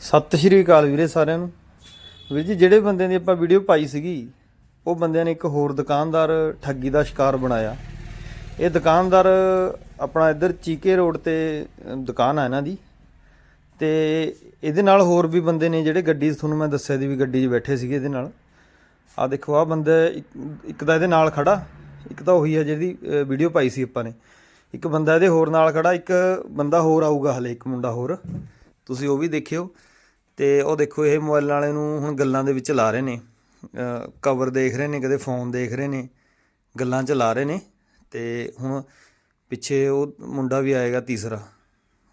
ਸਤਿ ਸ਼੍ਰੀ ਅਕਾਲ ਵੀਰੇ ਸਾਰਿਆਂ ਨੂੰ। ਵੀਰ ਜੀ, ਜਿਹੜੇ ਬੰਦਿਆਂ ਦੀ ਆਪਾਂ ਵੀਡੀਓ ਪਾਈ ਸੀਗੀ, ਉਹ ਬੰਦਿਆਂ ਨੇ ਇੱਕ ਹੋਰ ਦੁਕਾਨਦਾਰ ਠੱਗੀ ਦਾ ਸ਼ਿਕਾਰ ਬਣਾਇਆ। ਇਹ ਦੁਕਾਨਦਾਰ ਆਪਣਾ ਇੱਧਰ ਚੀਕੇ ਰੋਡ ਤੇ ਦੁਕਾਨ ਆ ਇਹਨਾਂ ਦੀ। ਤੇ ਇਹਦੇ ਨਾਲ ਹੋਰ ਵੀ ਬੰਦੇ ਨੇ ਜਿਹੜੇ ਗੱਡੀ 'ਚ ਤੁਹਾਨੂੰ ਮੈਂ ਦੱਸਿਆ ਦੀ ਵੀ ਗੱਡੀ 'ਚ ਬੈਠੇ ਸੀਗੇ ਇਹਦੇ ਨਾਲ। ਆ ਦੇਖੋ, ਆ ਬੰਦਾ ਇੱਕ- ਇੱਕ ਤਾਂ ਇਹਦੇ ਨਾਲ ਖੜਾ, ਇੱਕ ਤਾਂ ਉਹੀ ਆ ਜਿਹਦੀ ਵੀਡੀਓ ਪਾਈ ਸੀ ਆਪਾਂ ਨੇ। ਇੱਕ ਬੰਦਾ ਇਹਦੇ ਹੋਰ ਨਾਲ ਖੜਾ, ਇੱਕ ਬੰਦਾ ਹੋਰ ਆਊਗਾ ਹਲੇ, ਇੱਕ ਮੁੰਡਾ ਹੋਰ। ਤੁਸੀਂ ਉਹ ਵੀ ਦੇਖਿਓ। ਤੇ ਉਹ ਦੇਖੋ, ਇਹ ਮੋਬਾਈਲ ਵਾਲੇ ਨੂੰ ਹੁਣ ਗੱਲਾਂ ਦੇ ਵਿੱਚ ਲਾ ਰਹੇ ਨੇ। ਕਵਰ ਦੇਖ ਰਹੇ ਨੇ, ਕਦੇ ਫੋਨ ਦੇਖ ਰਹੇ ਨੇ, ਗੱਲਾਂ 'ਚ ਲਾ ਰਹੇ ਨੇ। ਤੇ ਹੁਣ ਪਿੱਛੇ ਉਹ ਮੁੰਡਾ ਵੀ ਆਏਗਾ ਤੀਸਰਾ।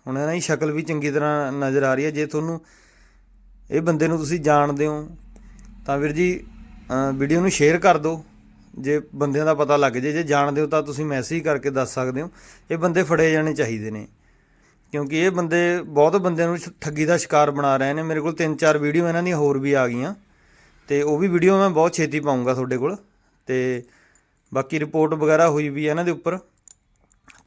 ਹੁਣ ਇਹਨਾਂ ਦੀ ਸ਼ਕਲ ਵੀ ਚੰਗੀ ਤਰ੍ਹਾਂ ਨਜ਼ਰ ਆ ਰਹੀ ਹੈ। ਜੇ ਤੁਹਾਨੂੰ ਇਹ ਬੰਦੇ ਨੂੰ ਤੁਸੀਂ ਜਾਣਦੇ ਹੋ, ਤਾਂ ਵੀਰ ਜੀ ਵੀਡੀਓ ਨੂੰ ਸ਼ੇਅਰ ਕਰ ਦਿਓ। ਜੇ ਬੰਦਿਆਂ ਦਾ ਪਤਾ ਲੱਗ ਜੇ ਜੇ ਜਾਣਦੇ ਹੋ ਤਾਂ ਤੁਸੀਂ ਮੈਸੇਜ ਕਰਕੇ ਦੱਸ ਸਕਦੇ ਹੋ। ਇਹ ਬੰਦੇ ਫੜੇ ਜਾਣੇ ਚਾਹੀਦੇ ਨੇ। ਕਿਉਂਕਿ ਇਹ ਬੰਦੇ, ਬਹੁਤ ਬੰਦਿਆਂ ਨੂੰ ਠੱਗੀ ਦਾ ਸ਼ਿਕਾਰ ਬਣਾ ਰਹੇ ਨੇ। ਮੇਰੇ ਕੋਲ ਤਿੰਨ ਚਾਰ ਵੀਡੀਓ ਇਹਨਾਂ ਦੀਆਂ ਹੋਰ ਵੀ ਆ ਗਈਆਂ। ਤੇ ਉਹ ਵੀ ਵੀਡੀਓ ਮੈਂ ਬਹੁਤ ਛੇਤੀ ਪਾਉਂਗਾ ਤੁਹਾਡੇ ਕੋਲ। ਤੇ ਬਾਕੀ ਰਿਪੋਰਟ ਵਗੈਰਾ ਹੋਈ ਵੀ ਹੈ ਇਹਨਾਂ ਦੇ ਉੱਪਰ।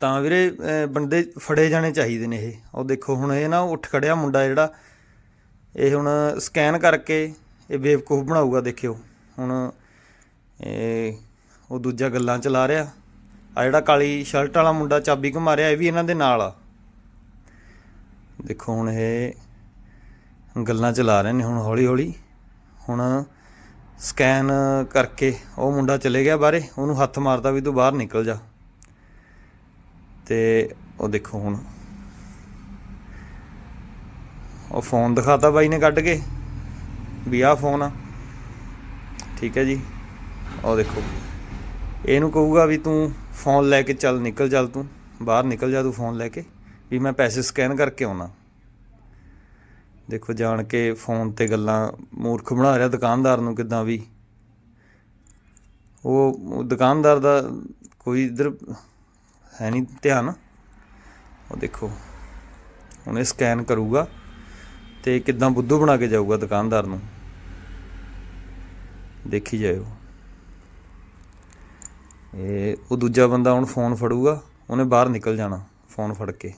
ਤਾਂ ਵੀਰੇ ਬੰਦੇ ਫੜੇ ਜਾਣੇ ਚਾਹੀਦੇ ਨੇ ਇਹ। ਉਹ ਦੇਖੋ, ਹੁਣ ਇਹ ਨਾ ਉੱਠ ਖੜਿਆ ਮੁੰਡਾ ਜਿਹੜਾ, ਇਹ ਹੁਣ ਸਕੈਨ ਕਰਕੇ ਇਹ ਬੇਵਕੂਫ ਬਣਾਊਗਾ, ਦੇਖਿਓ। ਹੁਣ ਇਹ ਉਹ ਦੂਜਾ ਗੱਲਾਂ ਚਲਾ ਰਿਹਾ। ਆ ਜਿਹੜਾ ਕਾਲੀ ਸ਼ਰਟ ਵਾਲਾ ਮੁੰਡਾ ਚਾਬੀ ਘੁਮਾ ਰਿਹਾ, ਇਹ ਵੀ ਇਹਨਾਂ ਦੇ ਨਾਲ ਆ। ਦੇਖੋ ਹੁਣ ਇਹ ਗੱਲਾਂ ਚਲਾ ਰਹੇ ਨੇ ਹੁਣ ਹੌਲੀ ਹੌਲੀ। ਹੁਣ ਸਕੈਨ ਕਰਕੇ ਉਹ ਮੁੰਡਾ ਚਲੇ ਗਿਆ ਬਾਹਰੇ, ਉਹਨੂੰ ਹੱਥ ਮਾਰਦਾ ਵੀ ਤੂੰ ਬਾਹਰ ਨਿਕਲ ਜਾ। ਤੇ ਉਹ ਦੇਖੋ ਹੁਣ। ਉਹ ਫੋਨ ਦਿਖਾਤਾ ਬਾਈ ਨੇ ਕੱਢ ਕੇ ਵੀ ਆਹ ਫੋਨ ਆ। ਠੀਕ ਹੈ ਜੀ। ਉਹ ਦੇਖੋ। ਇਹਨੂੰ ਕਹੂਗਾ ਵੀ ਤੂੰ ਫੋਨ ਲੈ ਕੇ ਚੱਲ, ਨਿਕਲ ਚੱਲ ਤੂੰ। ਬਾਹਰ ਨਿਕਲ ਜਾ ਤੂੰ ਫੋਨ ਲੈ ਕੇ। ਵੀ ਮੈਂ ਪੈਸੇ ਸਕੈਨ ਕਰਕੇ ਆਉਣਾ। ਦੇਖੋ ਜਾਣ ਕੇ ਫੋਨ ਤੇ ਗੱਲਾਂ, ਮੂਰਖ ਬਣਾ ਰਿਹਾ ਦੁਕਾਨਦਾਰ ਨੂੰ ਕਿਦਾਂ ਵੀ। ਉਹ ਦੁਕਾਨਦਾਰ ਦਾ ਕੋਈ ਇਧਰ ਹੈ ਨਹੀਂ ਧਿਆਨ। ਉਹ ਦੇਖੋ, ਉਹਨੇ ਸਕੈਨ ਕਰੂਗਾ ਤੇ ਕਿਦਾਂ ਬੁੱਧੂ ਬਣਾ ਕੇ ਜਾਊਗਾ ਦੁਕਾਨਦਾਰ ਨੂੰ। ਦੇਖੀ ਜਾਇਓ। ਇਹ, ਉਹ ਦੂਜਾ ਬੰਦਾ ਹੁਣ ਫੋਨ ਫੜੂਗਾ, ਉਹਨੇ ਬਾਹਰ ਨਿਕਲ ਜਾਣਾ, ਫੋਨ ਫੜ ਕੇ।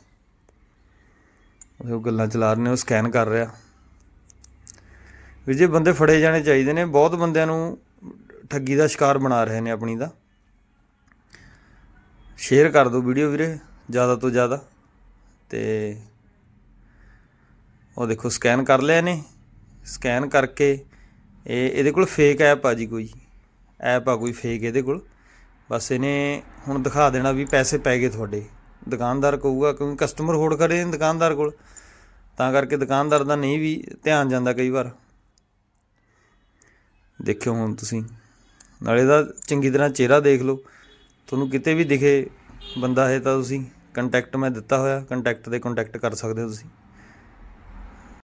ਉਹ ਗੱਲਾਂ ਚਲਾ ਰਹੇ ਨੇ, ਉਹ ਸਕੈਨ ਕਰ ਰਿਹਾ। ਵੀ ਜੇ ਬੰਦੇ ਫੜੇ ਜਾਣੇ ਚਾਹੀਦੇ ਨੇ, ਬਹੁਤ ਬੰਦਿਆਂ ਨੂੰ ਠੱਗੀ ਦਾ ਸ਼ਿਕਾਰ ਬਣਾ ਰਹੇ ਨੇ ਆਪਣੀ ਦਾ। ਸ਼ੇਅਰ ਕਰ ਦਿਓ ਵੀਡੀਓ ਵੀਰੇ, ਜ਼ਿਆਦਾ ਤੋਂ ਜ਼ਿਆਦਾ। ਤੇ ਉਹ ਦੇਖੋ ਸਕੈਨ ਕਰ ਲਿਆ ਨੇ ਸਕੈਨ ਕਰਕੇ, ਇਹ ਇਹਦੇ ਕੋਲ ਫੇਕ ਐਪ ਆ ਜੀ ਕੋਈ। ਐਪ ਆ ਕੋਈ ਫੇਕ ਇਹਦੇ ਕੋਲ। ਬਸ ਇਹਨੇ ਹੁਣ ਦਿਖਾ ਦੇਣਾ ਵੀ ਪੈਸੇ ਪੈ ਗਏ ਤੁਹਾਡੇ। ਦੁਕਾਨਦਾਰ ਕਹੂਗਾ, ਕਿਉਂਕਿ ਕਸਟਮਰ ਹੋੜ ਖੜੇ ਨੇ ਦੁਕਾਨਦਾਰ ਕੋਲ। ਤਾਂ ਕਰਕੇ ਦੁਕਾਨਦਾਰ ਦਾ ਨਹੀਂ ਵੀ ਧਿਆਨ ਜਾਂਦਾ ਕਈ ਵਾਰ। ਦੇਖਿਓ ਹੁਣ ਤੁਸੀਂ। ਨਾਲੇ ਦਾ ਚੰਗੀ ਤਰ੍ਹਾਂ ਚਿਹਰਾ ਦੇਖ ਲਓ। ਤੁਹਾਨੂੰ ਕਿਤੇ ਵੀ ਦਿਖੇ ਬੰਦਾ ਹੈ ਤਾਂ ਤੁਸੀਂ ਕੰਟੈਕਟ ਮੈਂ ਦਿੱਤਾ ਹੋਇਆ ਕੰਟੈਕਟ ਤੇ ਕੰਟੈਕਟ ਕਰ ਸਕਦੇ ਹੋ ਤੁਸੀਂ।